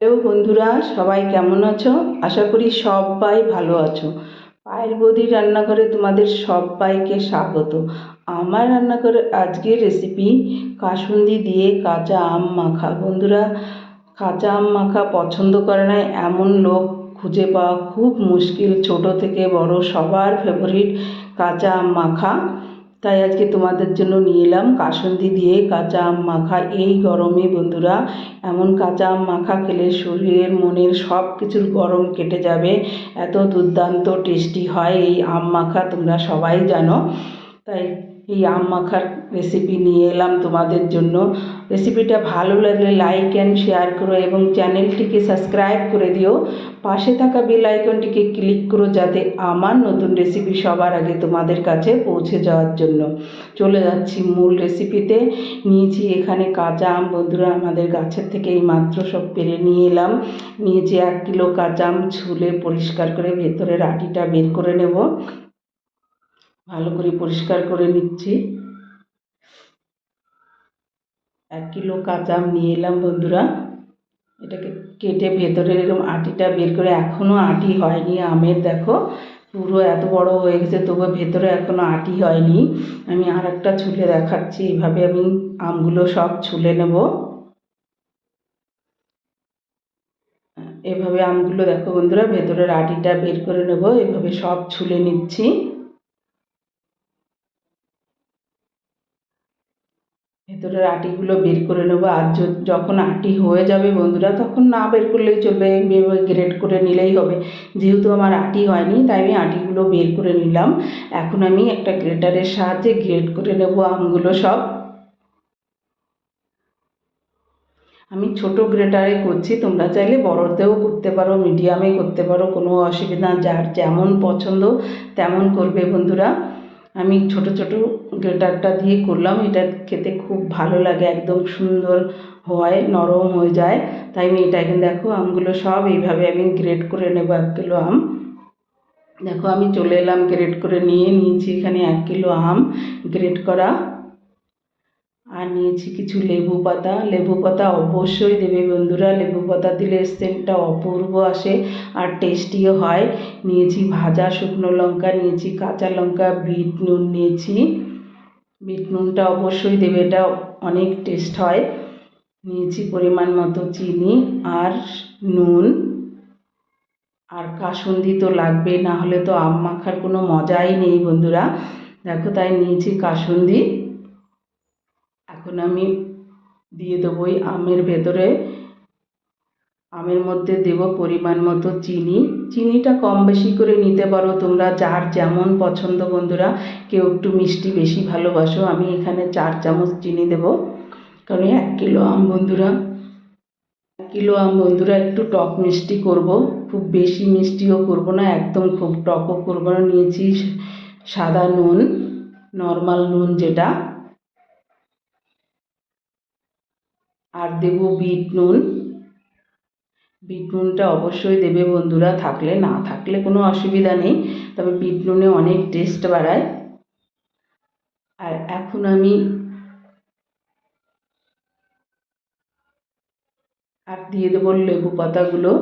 Hello বন্ধুরা, সবাই কেমন আছো? আশা করি সবাই ভালো আছো। পায়ের বৌদির রান্নাঘরে তোমাদের সবাইকে স্বাগত। আমার রান্নাঘরে আজকের রেসিপি কাসুন্দি দিয়ে কাঁচা আম মাখা। বন্ধুরা, কাঁচা আম মাখা পছন্দ করে না এমন লোক খুঁজে পাওয়া খুব মুশকিল। ছোট থেকে বড় সবার ফেভারিট কাঁচা আম মাখা। তাই আজকে তোমাদের জন্য নিয়ে এলাম কাসন্দি দিয়ে কাঁচা আম মাখা। এই গরমে বন্ধুরা, এমন কাঁচা আম মাখা খেলে শরীরের মনের সব কিছুর গরম কেটে যাবে। এত দুর্দান্ত টেস্টি হয় এই আম মাখা, তোমরা সবাই জানো। তাই এই আম মাখার রেসিপি নিয়ে এলাম তোমাদের জন্য। রেসিপিটা ভালো লাগলে লাইক অ্যান্ড শেয়ার করো এবং চ্যানেলটিকে সাবস্ক্রাইব করে দিও। পাশে থাকা বেল আইকনটিকে ক্লিক করো যাতে আমার নতুন রেসিপি সবার আগে তোমাদের কাছে পৌঁছে যাওয়ার জন্য। চলে যাচ্ছি মূল রেসিপিতে নিয়েছি এখানে কাঁচা আম। বন্ধুরা, আমাদের গাছের থেকে এই মাত্র সব পেরে নিয়ে এলাম। নিয়েছি এক কিলো কাঁচা আম। ছুলে পরিষ্কার করে ভেতরের আটিটা বের করে নেব। ভালো করে পরিষ্কার করে নিচ্ছি। এক কিলো কাঁচা আম নিয়ে এলাম বন্ধুরা। এটাকে কেটে ভেতরের এরকম আটিটা বের করে এখনও আটি হয়নি আমের, দেখো। পুরো এত বড় হয়ে গেছে তবুও ভেতরে এখনও আটি হয়নি। আমি আর একটা ছুলে দেখাচ্ছি এইভাবে আমি আমগুলো সব ছুলে নেব। এভাবে আমগুলো দেখো বন্ধুরা, ভেতরের আটিটা বের করে নেব, এভাবে সব ছুলে নিচ্ছি। ভেতরের আটিগুলো বের করে নেব। আর যখন আটি হয়ে যাবে বন্ধুরা, তখন না বের করলেই চলবে গ্রেড করে নিলেই হবে। যেহেতু আমার আটি হয়নি, তাই আমি আটিগুলো বের করে নিলাম। এখন আমি একটা গ্রেটারের সাহায্যে গ্রেড করে নেব আমগুলো সব। আমি ছোট গ্রেটারে করছি, তোমরা চাইলে বড়তেও করতে পারো, মিডিয়ামে করতে পারো, কোনো অসুবিধা যার যেমন পছন্দ, তেমন করবে বন্ধুরা। আমি ছোট ছোট গ্রেটারটা দিয়ে করলাম। এটা খেতে খুব ভালো লাগে, একদম সুন্দর হয়, নরম হয়ে যায়। তাই আমি এটা এখন দেখো, আমগুলো সব এইভাবে আমি গ্রেট করে নেব এক কিলো আম। দেখো আমি চলে এলাম, গ্রেট করে নিয়ে নিয়েছি এখানে এক কিলো আম, গ্রেট করা। আর নিয়েছি কিছু লেবু পাতা। লেবু পাতা অবশ্যই দেবে বন্ধুরা। লেবু পাতা দিলে সেন্টটা অপূর্ব আসে আর টেস্টিও হয়। নিয়েছি ভাজা শুকনো লঙ্কা, নিয়েছি কাঁচা লঙ্কা, বিট নুন নিয়েছি। বিট নুনটা অবশ্যই দেবে, এটা অনেক টেস্ট হয়। নিয়েছি পরিমাণ মতো চিনি আর নুন। আর কাসুন্দি তো লাগবে, না হলে তো আম মাখার কোনো মজাই নেই বন্ধুরা। দেখো তাই নিয়েছি কাসুন্দি। এখন আমি দিয়ে দেবো ওই আমের ভেতরে। আমের মধ্যে দেব পরিমাণ মতো চিনি। চিনিটা কম বেশি করে নিতে পারো তোমরা, যার যেমন পছন্দ বন্ধুরা। কেউ একটু মিষ্টি বেশি ভালোবাসো, আমি এখানে চার চামচ চিনি দেব। কারণ এক কিলো আম বন্ধুরা, এক কিলো আম বন্ধুরা একটু টক মিষ্টি করব। খুব বেশি মিষ্টিও করব না, একদম খুব টকও করব না। নিয়েছি সাদা নুন, নর্মাল নুন যেটা। আর দেব বিট নুন। বিট নুনটা অবশ্যই দেবে বন্ধুরা, থাকলে না থাকলে কোনো অসুবিধা নেই, তবে বিট নুনে অনেক টেস্ট বাড়ায়। আর এখন আমি আর দিয়ে দেবো লেবু পাতাগুলো।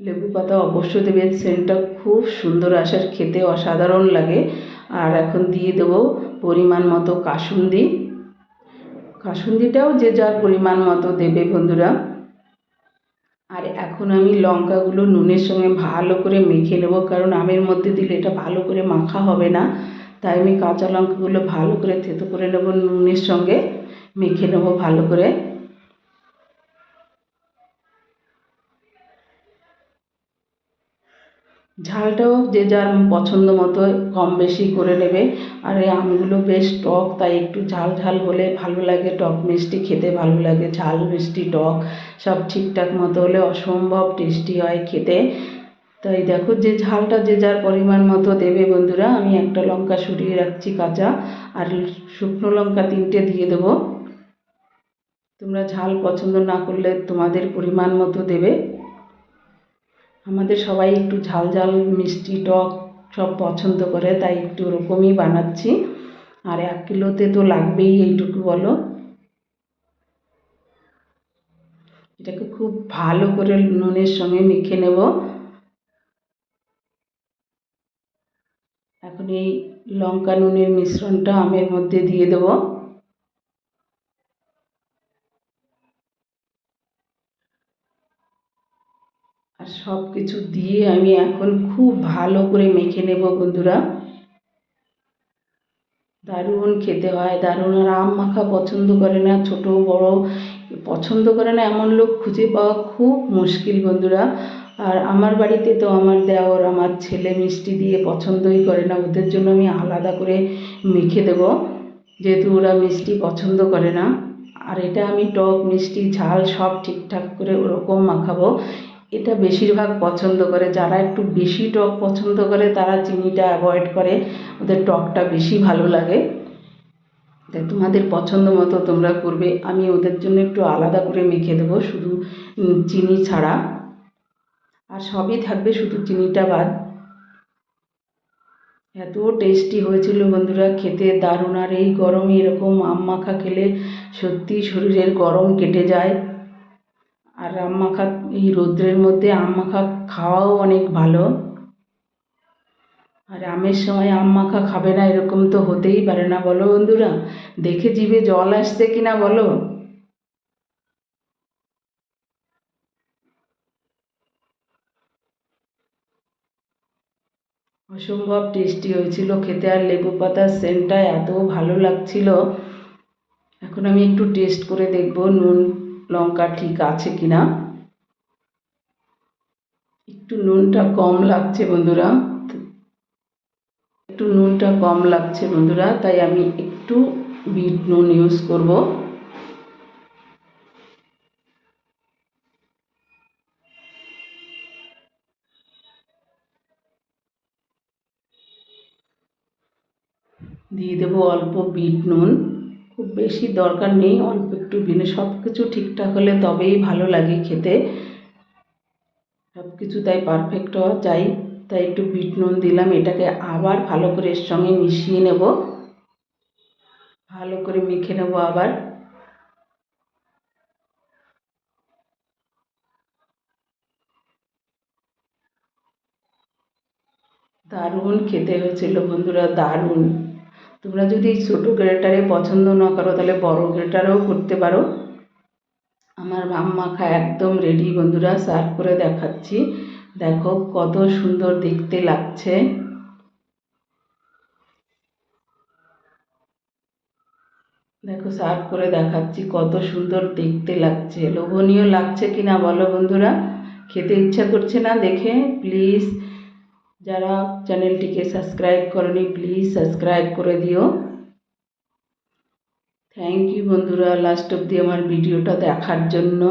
লেবু পাতা অবশ্যই দেবে সেন্টটা খুব সুন্দর আসার, খেতে অসাধারণ লাগে। আর এখন দিয়ে দেবো পরিমাণ মতো কাসুন্দি। কাসুন্দিটাও যে যার পরিমাণ মতো দেবে বন্ধুরা। আর এখন আমি লঙ্কাগুলো নুনের সঙ্গে ভালো করে মেখে নেব, কারণ আমের মধ্যে দিলে এটা ভালো করে মাখা হবে না। তাই আমি কাঁচা লঙ্কাগুলো ভালো করে থেতো করে নেব, নুনের সঙ্গে মেখে নেব ভালো করে। ঝালটাও যে যার পছন্দ মতো কম বেশি করে নেবে। আর এই আমগুলো বেশ টক, তাই একটু ঝাল ঝাল হলে ভালো লাগে। টক মিষ্টি খেতে ভালো লাগে, ঝাল মিষ্টি, টক সব ঠিকঠাক মতো হলে অসম্ভব টেস্টি হয় খেতে। তাই দেখো যে ঝালটা যে যার পরিমাণ মতো দেবে বন্ধুরা, আমি একটা লঙ্কা সরিয়ে রাখছি কাঁচা, আর শুকনো লঙ্কা তিনটে দিয়ে দেবো। তোমরা ঝাল পছন্দ না করলে তোমাদের পরিমাণ মতো দেবে। আমাদের সবাই একটু ঝাল ঝাল মিষ্টি টক সব পছন্দ করে, তাই একটু ওরকমই বানাচ্ছি। আর এক কিলোতে তো লাগবেই, এইটুকু বলো। এটাকে খুব ভালো করে নুনের সঙ্গে মেখে নেব। এখন এই লঙ্কা নুনের মিশ্রণটা আমের মধ্যে দিয়ে দেব। আর সব কিছু দিয়ে আমি এখন খুব ভালো করে মেখে নেব বন্ধুরা। দারুণ খেতে হয়, দারুণ। আর আম মাখা পছন্দ করে না, ছোট, বড়, পছন্দ করে না, এমন লোক খুঁজে পাওয়া খুব মুশকিল বন্ধুরা। আর আমার বাড়িতে তো আমার দেওর, আমার ছেলে মিষ্টি দিয়ে পছন্দই করে না, ওদের জন্য আমি আলাদা করে মেখে দেব, যেহেতু ওরা মিষ্টি পছন্দ করে না। আর এটা আমি টক মিষ্টি, ঝাল সব ঠিকঠাক করে ওরকম মাখাবো এটা বেশিরভাগ পছন্দ করে। যারা একটু বেশি টক পছন্দ করে, তারা চিনিটা অ্যাভয়েড করে। ওদের টকটা বেশি ভালো লাগে। তোমাদের পছন্দ মতো তোমরা করবে। আমি ওদের জন্য একটু আলাদা করে মেখে দেবো, শুধু চিনি ছাড়া। আর সবই থাকবে শুধু চিনিটা বাদ। এত টেস্টি হয়েছিল বন্ধুরা, খেতে দারুণ। আর এই গরমে এরকম আম মাখা খেলে সত্যি শরীরের গরম কেটে যায়। আর আম মাখা এই রৌদ্রের মধ্যে আম মাখা খাওয়াও অনেক ভালো। আর আমের সময় আম মাখা খাবে না, এরকম তো হতেই পারে না। বলো বন্ধুরা, দেখে জিভে জল আসছে কি না বলো? অসম্ভব টেস্টি হয়েছিল খেতে, আর লেবু পাতার সেন্টটা এত ভালো লাগছিল। এখন আমি একটু টেস্ট করে দেখব নুন লঙ্কা ঠিক আছে কি না একটু নুনটা কম লাগছে বন্ধুরা। একটু নুনটা কম লাগছে বন্ধুরা, তাই আমি একটু বিট নুন ইউজ করব। দিয়ে দেবো অল্প বিট নুন। খুব বেশি দরকার নেই, অল্প একটু বিনে সব কিছু ঠিকঠাক হলে তবেই ভালো লাগে খেতে। সব কিছু তাই পারফেক্ট হওয়া চাই তাই একটু বিট নুন দিলাম, এটাকে আবার ভালো করে এর সঙ্গে মিশিয়ে নেব। ভালো করে মেখে নেব আবার। দারুণ খেতে হয়েছিল বন্ধুরা, দারুণ। তোমরা যদি ছোটো গ্রেটারে পছন্দ না করো, তাহলে বড় গ্রেটারেও করতে পারো। আমার আম মাখা একদম রেডি বন্ধুরা, সার্ভ করে দেখাচ্ছি। দেখো কত সুন্দর দেখতে লাগছে। দেখো সার্ভ করে দেখাচ্ছি কত সুন্দর দেখতে লাগছে। লোভনীয় লাগছে কি না বলো বন্ধুরা? খেতে ইচ্ছা করছে না দেখে? প্লিজ যারা চ্যানেলটিকে সাবস্ক্রাইব করেনি প্লিজ সাবস্ক্রাইব করে দিও। থ্যাংক ইউ বন্ধুরা লাস্ট অবধি আমার ভিডিওটা দেখার জন্য।